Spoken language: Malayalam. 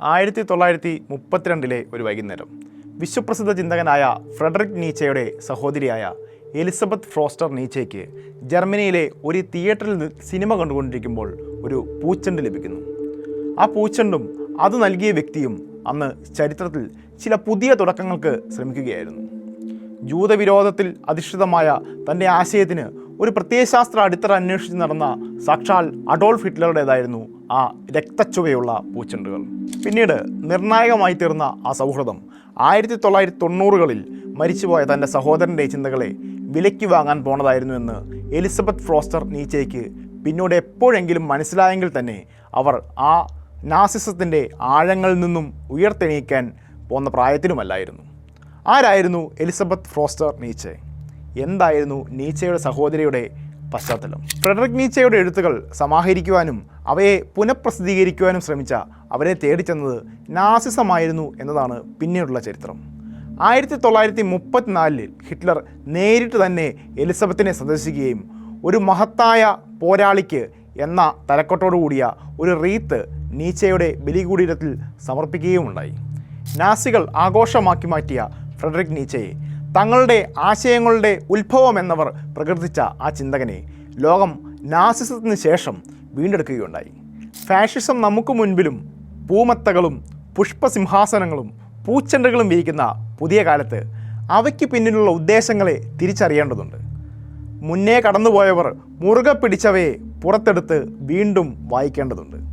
ആയിരത്തി തൊള്ളായിരത്തി മുപ്പത്തിരണ്ടിലെ ഒരു വൈകുന്നേരം വിശ്വപ്രസിദ്ധ ചിന്തകനായ ഫ്രെഡറിക് നീച്ചയുടെ സഹോദരിയായ എലിസബത്ത് ഫ്രോസ്റ്റർ നീച്ചയ്ക്ക് ജർമ്മനിയിലെ ഒരു തിയേറ്ററിൽ സിനിമ കണ്ടുകൊണ്ടിരിക്കുമ്പോൾ ഒരു പൂച്ചെണ്ട് ലഭിക്കുന്നു. ആ പൂച്ചെണ്ടും അത് നൽകിയ വ്യക്തിയും അന്ന് ചരിത്രത്തിൽ ചില പുതിയ തുടക്കങ്ങൾക്ക് ശ്രമിക്കുകയായിരുന്നു. ജൂതവിരോധത്തിൽ അധിഷ്ഠിതമായ തന്റെ ആശയത്തിന് ഒരു പ്രത്യയശാസ്ത്ര അടിത്തറ അന്വേഷിച്ച് നടന്ന സാക്ഷാൽ അഡോൾഫ് ഹിറ്റ്ലറുടേതായിരുന്നു ആ രക്തച്ചുവയുള്ള പൂച്ചെണ്ടുകൾ. പിന്നീട് നിർണായകമായി തീർന്ന ആ സൗഹൃദം ആയിരത്തി തൊള്ളായിരത്തി തൊണ്ണൂറുകളിൽ മരിച്ചുപോയ തന്റെ സഹോദരന്റെ ചിന്തകളെ വിലയ്ക്ക് വാങ്ങാൻ പോണതായിരുന്നു എന്ന് എലിസബത്ത് ഫ്രോസ്റ്റർ നീച്ചയ്ക്ക് പിന്നീട് എപ്പോഴെങ്കിലും മനസ്സിലായെങ്കിൽ തന്നെ അവർ ആ നാസിസത്തിന്റെ ആഴങ്ങളിൽ നിന്നും ഉയർത്തെണീക്കാൻ പോന്ന പ്രായത്തിലുമല്ലായിരുന്നു. ആരായിരുന്നു എലിസബത്ത് ഫ്രോസ്റ്റർ നീച്ചെ? എന്തായിരുന്നു നീച്ചയുടെ സഹോദരിയുടെ പശ്ചാത്തലം? ഫ്രെഡറിക് നീച്ചയുടെ എഴുത്തുകൾ സമാഹരിക്കുവാനും അവയെ പുനഃപ്രസിദ്ധീകരിക്കുവാനും ശ്രമിച്ച അവരെ തേടിച്ചെന്നത് നാസിസമായിരുന്നു എന്നതാണ് പിന്നീടുള്ള ചരിത്രം. ആയിരത്തി തൊള്ളായിരത്തി മുപ്പത്തിനാലിൽ ഹിറ്റ്ലർ നേരിട്ട് തന്നെ എലിസബത്തിനെ സന്ദർശിക്കുകയും ഒരു മഹത്തായ പോരാളിക്ക് എന്ന തലക്കെട്ടോടുകൂടിയ ഒരു റീത്ത് നീച്ചയുടെ ബലികൂടീരത്തിൽ സമർപ്പിക്കുകയുമുണ്ടായി. നാസികൾ ആഘോഷമാക്കി മാറ്റിയ ഫ്രെഡറിക് നീച്ചയെ തങ്ങളുടെ ആശയങ്ങളുടെ ഉത്ഭവം എന്നവർ പ്രകീർത്തിച്ച ആ ചിന്തകനെ ലോകം നാസിസത്തിന് ശേഷം വീണ്ടെടുക്കുകയുണ്ടായി. ഫാഷിസം നമുക്ക് മുൻപിലും പൂമത്തകളും പുഷ്പസിംഹാസനങ്ങളും പൂച്ചെണ്ടുകളും വിരിക്കുന്ന പുതിയ കാലത്ത് അവയ്ക്ക് പിന്നിലുള്ള ഉദ്ദേശങ്ങളെ തിരിച്ചറിയേണ്ടതുണ്ട്. മുന്നേ കടന്നുപോയവർ മുറുകെ പിടിച്ചവയെ പുറത്തെടുത്ത് വീണ്ടും വായിക്കേണ്ടതുണ്ട്.